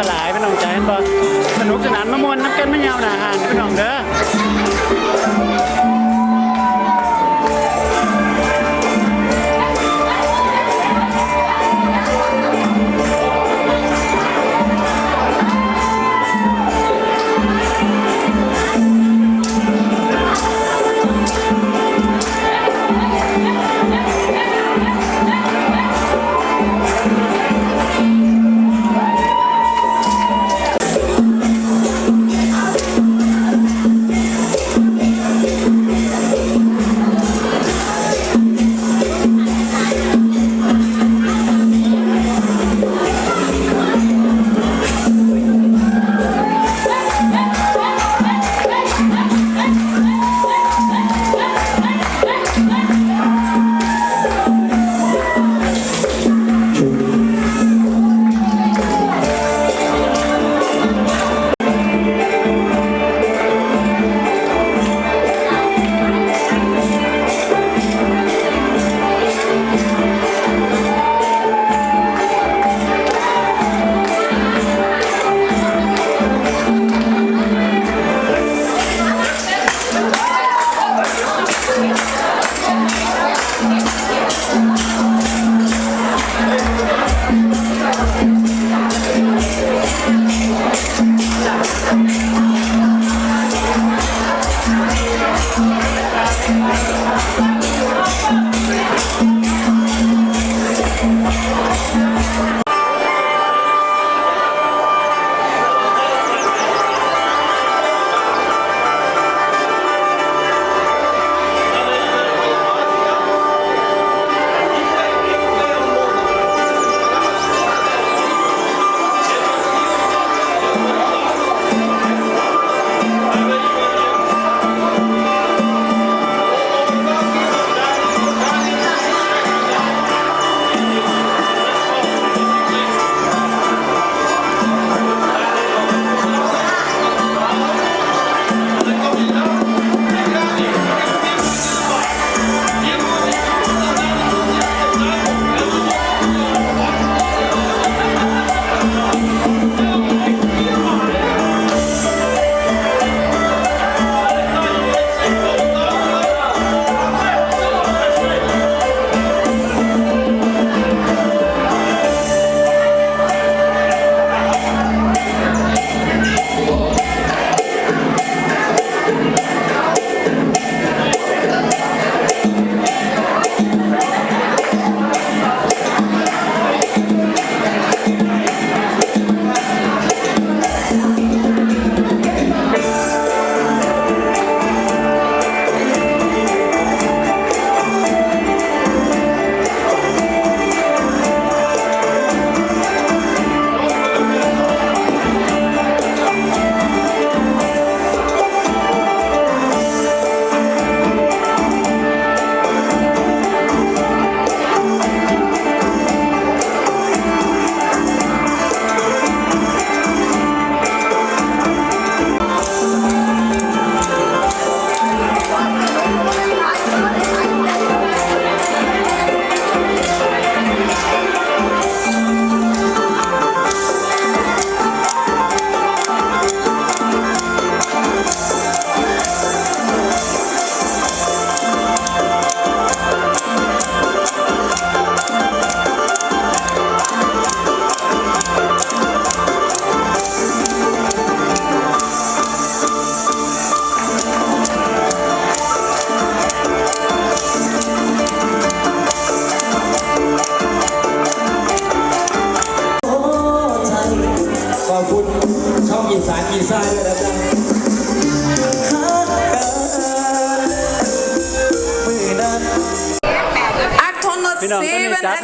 ก็หลายพี่น้องใจเห็นบ่สนุกสนานมะมวนน้ำเกันไม่ยาวหนาหานพี่น้องเด้อ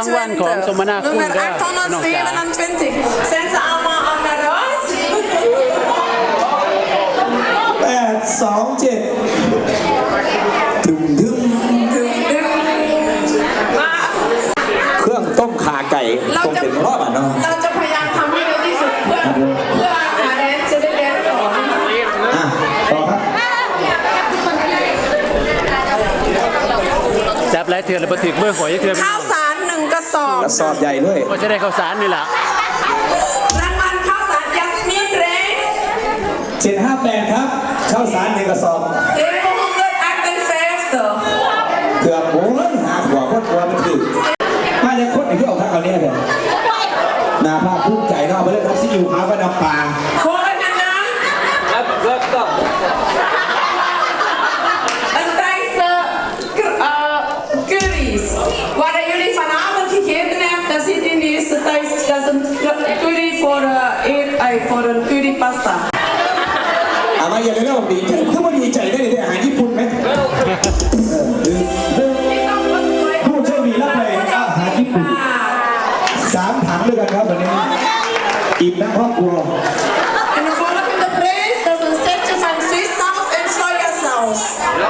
รางวัลของสมนาคุณ Nummer ด้วยพี่น้องจ๋า 827. Sen så allemaal aan de rust. แปดสองเจ็ดถึงถึงเครื่องต้มขาไก่เราต้มจะ เป็นรอบอะเนาะเราจะพยายามทำให้เร็วที่สุดเพื่อเพื่ออาแดนจะได้เรียนต่ออะต่อครับ จับหลายเทือนแล้วบ่ถึกเมื่อหอยเทือนพี่ข้า กระสอบกระสอบใหญ่ด้วยก็จะได้ข้าวสารนี่ล่ะรางวัลข้าวสารยัสมินแรงแปดครับข้าวสารหนึ่งกระสอบ 758. เกือบโอ้ยหาหัวคนตัวมันถึงมาจากคนไหนที่ออกทางเอาเนี่ยเถอะนาภาคภูมิใจเนาะมาเล่นทับซิอยู่หาก็นำปลา Volgende. Een curry pasta. อามาอย่าเล่นดีใจถ้ามันดีใจได้เลยอาหารญี่ปุ่นไหมผู้โชคดีรับไปอาหารญี่ปุ่นสามถังด้วยกันครับวันนี้อิ่มนะครอบครัว En de volgende prijs, dat is een setje van vissaus en sojasaus. 855.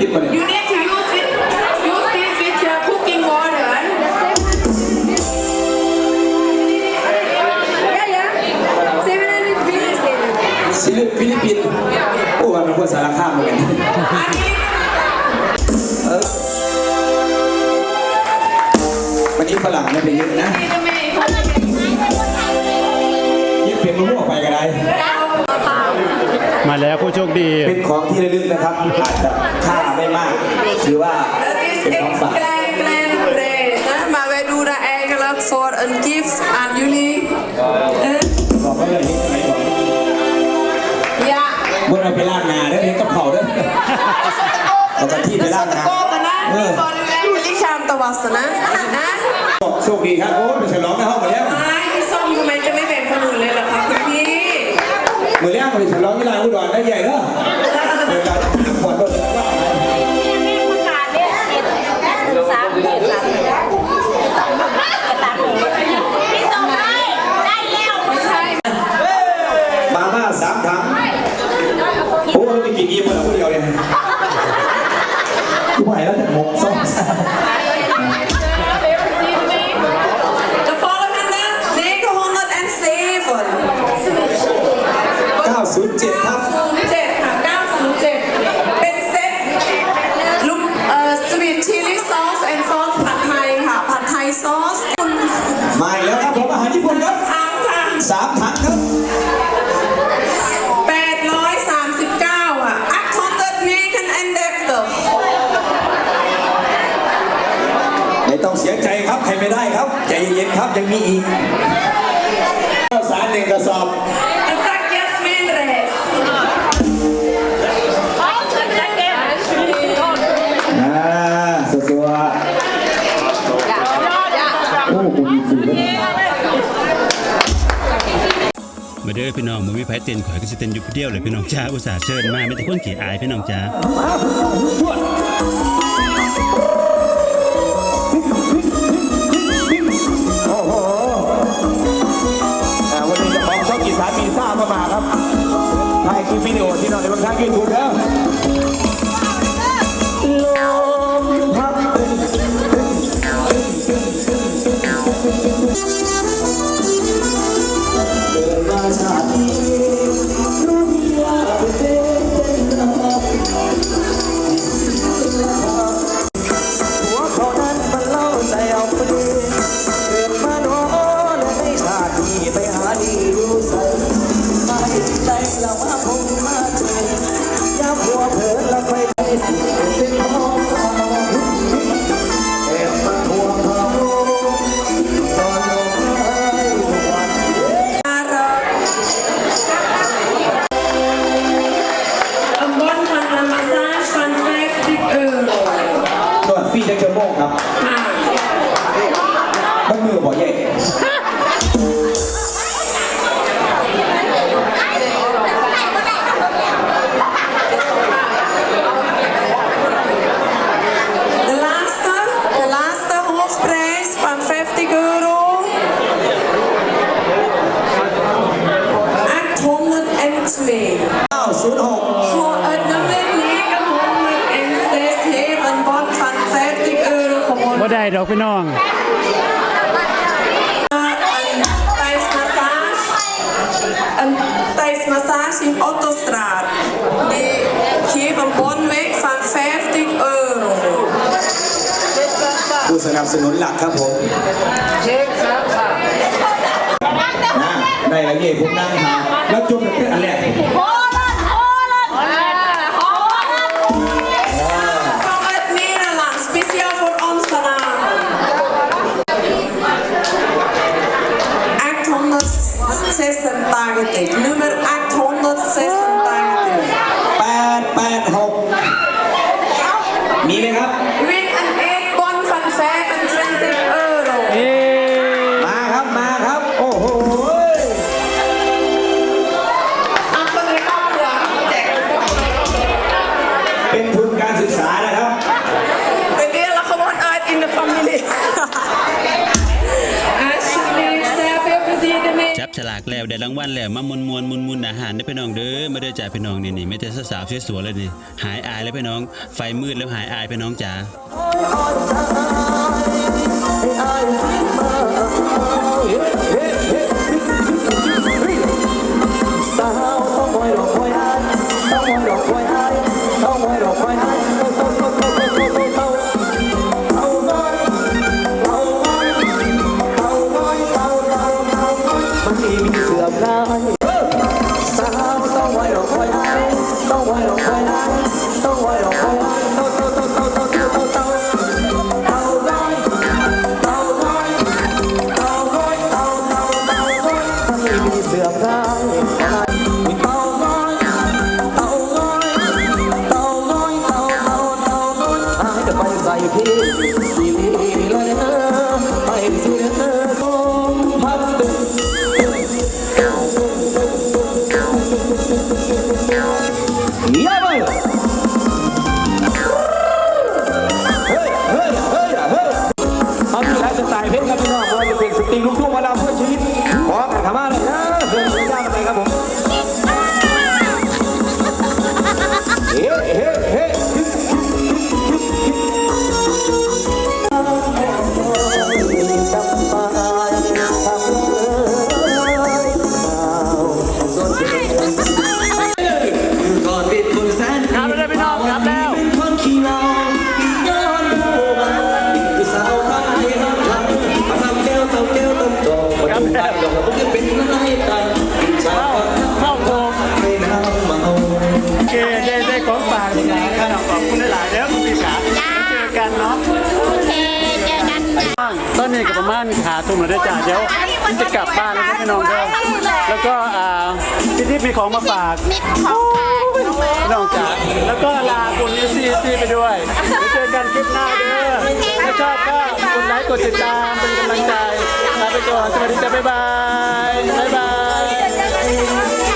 To cook. You need to- You need to use it. Use this with your cooking water. Ja, ja. 700 billion steden. ศิลปินฟิลิปปินส์โอ้ว่าเป็นคนสารคามเหมือนกัน อันนี้เออวันนี้ฝรั่งไม่ไปเยอะนะจะไม่เข มาแล้วผู้โชคดี เป็นของที่ระลึกนะครับอาจจะค่าไม่มาก ถือว่า Het is เป็นของ echt ฝาก klein, kleine prijs. Hè? Maar wij doen dat eigenlijk voor een gift aan jullie. Hè? บอกว่าเลยนี่ไหนบอก Ja. บนเอาไปล้างนาเด้อเห็นกับเขาเด้อ เอากะทิไป Dat is ล้าง voor te นา koken, hè? เออ Niet voor uw eigen lichaam te wassen, hè? hè? โชคดีครับ โอ้ไปฉลองในห้องมาแล้ว Maar die sommige mensen ไม่แบ่งคนอื่นเลยเหรอคะคุณพี่เมื่อเลี้ยงไปฉลองที่ ลานอุ เย็นๆครับยังมีอีกข้าวสารหนึ่งกระสอบ En zak jasmin rijst. อ่าสวัสดีว่าโอ้คุณมีสื่อด้วยมาเด้อพี่น้องมือวิภัยเต้นข่อยก็สิเต้นอยู่ผู้เดียวเลยพี่น้องจ้าอุตส่าห์เชิญมาไม่แต่คนขี้อายพี่น้องจ้าโคลิปวิดีโอที่นอนในบางทางยูทูบแล้ว kräftigere Aktomen M2. 906 Voor het nummer 906 heeft een bod van 50 euro gewonnen. บ่ได้ดอกพี่น้อง Een Thijs Massage, een Thijs Massage in Otto's สนับสนุนหลักครับผมเช็ครามสามนะได้ละเย่ผมนั่งหาแล้วจบแค่อันแรก86 nummer 886 886 มีไหมครับ รางวัลแล้วมามวนมวนมุนมุนอาหารได้พี่น้องเด้อมาเด้อจ้าพี่น้องนี่นี่ไม่แต่สาวๆสวยๆเลยนี่หายอายแล้วพี่น้อง ไฟมืดแล้วหายอายพี่น้องจ๋าสาวต้องคอยรอกไว้อายต้องคอยรอคอย เสือพรายะตอนนี้ก็ประมาณขาทุ่มแล้วได้อจ้าเดี๋ยวจะกลับบ้านแล้วพี่น้องเด้อแล้วก็อ่าพี่ที่มีของมาฝากมีของฝากน้องเบิร์พี่น้องจ๋าแล้วก็ลาคุณยูซีซีไปด้วยแล้เจอกันคลิปหน้าเด้อถ้าชอบก็กดไลค์กดติดตามเป็นกำลังใจลาไปก่อนสวัสดีจ้าบ๊ายบายบ๊ายบาย